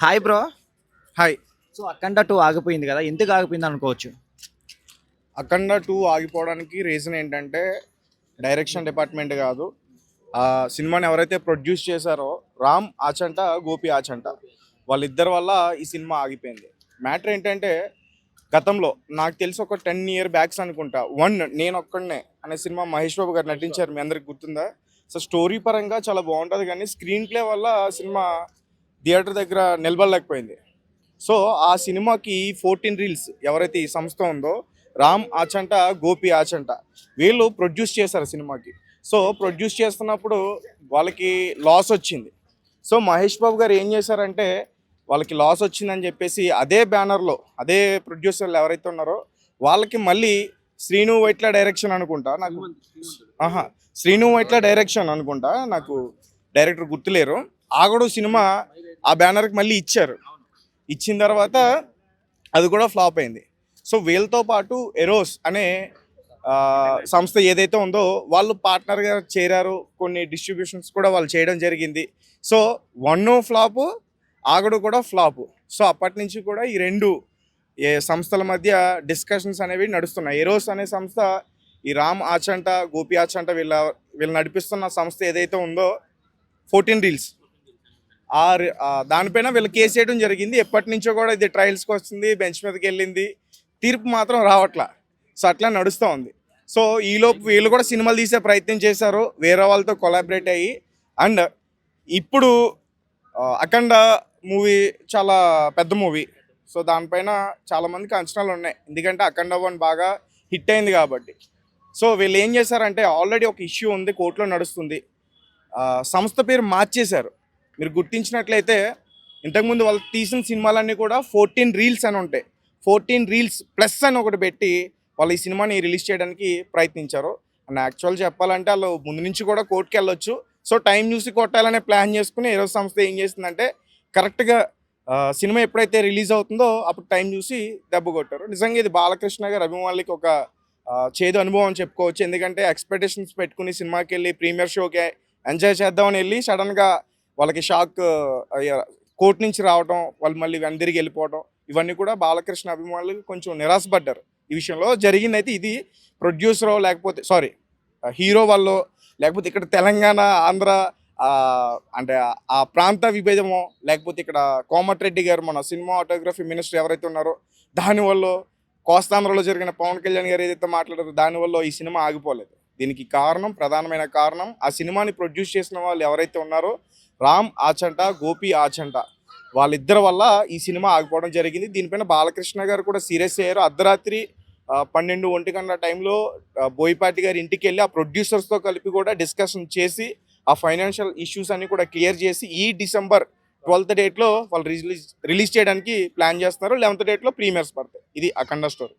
Hi bro hi so Akhanda two ఆగిపోయింది కదా? ఎందుకు ఆగిపోయింది అనుకోవచ్చు? అఖండ టూ ఆగిపోవడానికి రీజన్ ఏంటంటే డైరెక్షన్ డిపార్ట్మెంట్ కాదు. ఆ సినిమాని ఎవరైతే ప్రొడ్యూస్ చేశారో రామ్ ఆచంట గోపి ఆచంట వాళ్ళిద్దరి వల్ల ఈ సినిమా ఆగిపోయింది. మ్యాటర్ ఏంటంటే గతంలో నాకు తెలిసి ఒక టెన్ ఇయర్ బ్యాక్స్ అనుకుంటా. వన్ నేను ఒక్కడనే అనే సినిమా మహేష్ బాబు గారు నటించారు మీ అందరికి గుర్తుందా? సో స్టోరీ పరంగా చాలా బాగుంటుంది కానీ స్క్రీన్ ప్లే వల్ల సినిమా థియేటర్ దగ్గర నిలబడలేకపోయింది. సో ఆ సినిమాకి ఫోర్టీన్ రీల్స్ ఎవరైతే ఈ సంస్థ ఉందో రామ్ ఆచంట గోపి ఆచంట వీళ్ళు ప్రొడ్యూస్ చేశారు సినిమాకి. సో ప్రొడ్యూస్ చేస్తున్నప్పుడు వాళ్ళకి లాస్ వచ్చింది. సో మహేష్ బాబు గారు ఏం చేశారంటే వాళ్ళకి లాస్ వచ్చిందని చెప్పేసి అదే బ్యానర్లో అదే ప్రొడ్యూసర్లు ఎవరైతే ఉన్నారో వాళ్ళకి మళ్ళీ శ్రీను వైట్ల డైరెక్షన్ అనుకుంటా నాకు ఆహా శ్రీను వైట్ల డైరెక్షన్ అనుకుంటా నాకు డైరెక్టర్ గుర్తులేరు. ఆగడు సినిమా ఆ బ్యానర్కి మళ్ళీ ఇచ్చారు. ఇచ్చిన తర్వాత అది కూడా ఫ్లాప్ అయింది. సో వీళ్ళతో పాటు ఎరోస్ అనే సంస్థ ఏదైతే ఉందో వాళ్ళు పార్ట్నర్గా చేరారు. కొన్ని డిస్ట్రిబ్యూషన్స్ కూడా వాళ్ళు చేయడం జరిగింది. సో వన్ ఫ్లాప్ ఆగడు కూడా ఫ్లాప్. సో అప్పటి నుంచి కూడా ఈ రెండు ఏ సంస్థల మధ్య డిస్కషన్స్ అనేవి నడుస్తున్నాయి. ఎరోస్ అనే సంస్థ ఈ రామ్ ఆచంట గోపి ఆచంట వీళ్ళ వీళ్ళు నడిపిస్తున్న సంస్థ ఏదైతే ఉందో ఫోర్టీన్ రీల్స్. ఆ దానిపైన వీళ్ళు కేసు చేయడం జరిగింది. ఎప్పటి నుంచో కూడా ఇది ట్రయల్స్కి వస్తుంది బెంచ్ మీదకి వెళ్ళింది. తీర్పు మాత్రం రావట్లా. సో అట్లా నడుస్తూ ఉంది. సో ఈలోపు వీళ్ళు కూడా సినిమాలు తీసే ప్రయత్నం చేశారు. వేరే వాళ్ళతో కొలాబరేట్ అయ్యి. అండ్ ఇప్పుడు అఖండ మూవీ చాలా పెద్ద మూవీ. సో దానిపైన చాలామందికి అంచనాలు ఉన్నాయి. ఎందుకంటే అఖండ వన్ బాగా హిట్ అయింది కాబట్టి. సో వీళ్ళు ఏం చేశారంటే ఆల్రెడీ ఒక ఇష్యూ ఉంది కోర్టులో నడుస్తుంది. సంస్థ పేరు మార్చేశారు. మీరు గుర్తించినట్లయితే ఇంతకుముందు వాళ్ళు తీసిన సినిమాలన్నీ కూడా ఫోర్టీన్ రీల్స్ అని ఉంటాయి. ఫోర్టీన్ రీల్స్ ప్లస్ అని ఒకటి పెట్టి వాళ్ళు ఈ సినిమాని రిలీజ్ చేయడానికి ప్రయత్నించారు. అండ్ యాక్చువల్ చెప్పాలంటే వాళ్ళు ముందు నుంచి కూడా కోర్టుకి వెళ్ళొచ్చు. సో టైం చూసి కొట్టాలనే ప్లాన్ చేసుకుని ఏరో సంస్థ ఏం చేసిందంటే కరెక్ట్గా సినిమా ఎప్పుడైతే రిలీజ్ అవుతుందో అప్పుడు టైం చూసి దెబ్బ కొట్టారు. నిజంగా ఇది బాలకృష్ణ గారు అభిమానులకి ఒక చేదు అనుభవం చెప్పుకోవచ్చు. ఎందుకంటే ఎక్స్పెక్టేషన్స్ పెట్టుకుని సినిమాకి వెళ్ళి ప్రీమియర్ షోకి ఎంజాయ్ చేద్దామని వెళ్ళి సడన్గా వాళ్ళకి షాక్ కోర్టు నుంచి రావడం వాళ్ళు మళ్ళీ అందరికి వెళ్ళిపోవడం ఇవన్నీ కూడా బాలకృష్ణ అభిమానులు కొంచెం నిరాశపడ్డారు. ఈ విషయంలో జరిగింది అయితే ఇది ప్రొడ్యూసరో లేకపోతే సారీ హీరో వాళ్ళు లేకపోతే ఇక్కడ తెలంగాణ ఆంధ్ర అంటే ఆ ప్రాంత విభేదమో లేకపోతే ఇక్కడ కోమటిరెడ్డి గారు మన సినిమా ఆటోగ్రఫీ మినిస్టర్ ఎవరైతే ఉన్నారో దానివల్ల కోస్తాంధ్రలో జరిగిన పవన్ కళ్యాణ్ గారు ఏదైతే మాట్లాడారో దానివల్ల ఈ సినిమా ఆగిపోలేదు. దీనికి కారణం ప్రధానమైన కారణం ఆ సినిమాని ప్రొడ్యూస్ చేసిన వాళ్ళు ఎవరైతే ఉన్నారో రామ్ ఆచంట గోపి ఆచంట వాళ్ళిద్దరి వల్ల ఈ సినిమా ఆగిపోవడం జరిగింది. దీనిపైన బాలకృష్ణ గారు కూడా సీరియస్ అయ్యారు. అర్ధరాత్రి పన్నెండు ఒంటి గంటల టైంలో ఆ, బోయపాటి గారి ఇంటికి వెళ్ళి ఆ ప్రొడ్యూసర్స్తో కలిపి కూడా డిస్కషన్ చేసి ఆ ఫైనాన్షియల్ ఇష్యూస్ అన్ని కూడా క్లియర్ చేసి ఈ డిసెంబర్ ట్వెల్త్ డేట్లో వాళ్ళు రిలీజ్ రిలీజ్ చేయడానికి ప్లాన్ చేస్తున్నారు. లెవెన్త్ డేట్లో ప్రీమియర్స్ పడతాయి. ఇది అఖండ స్టోరీ.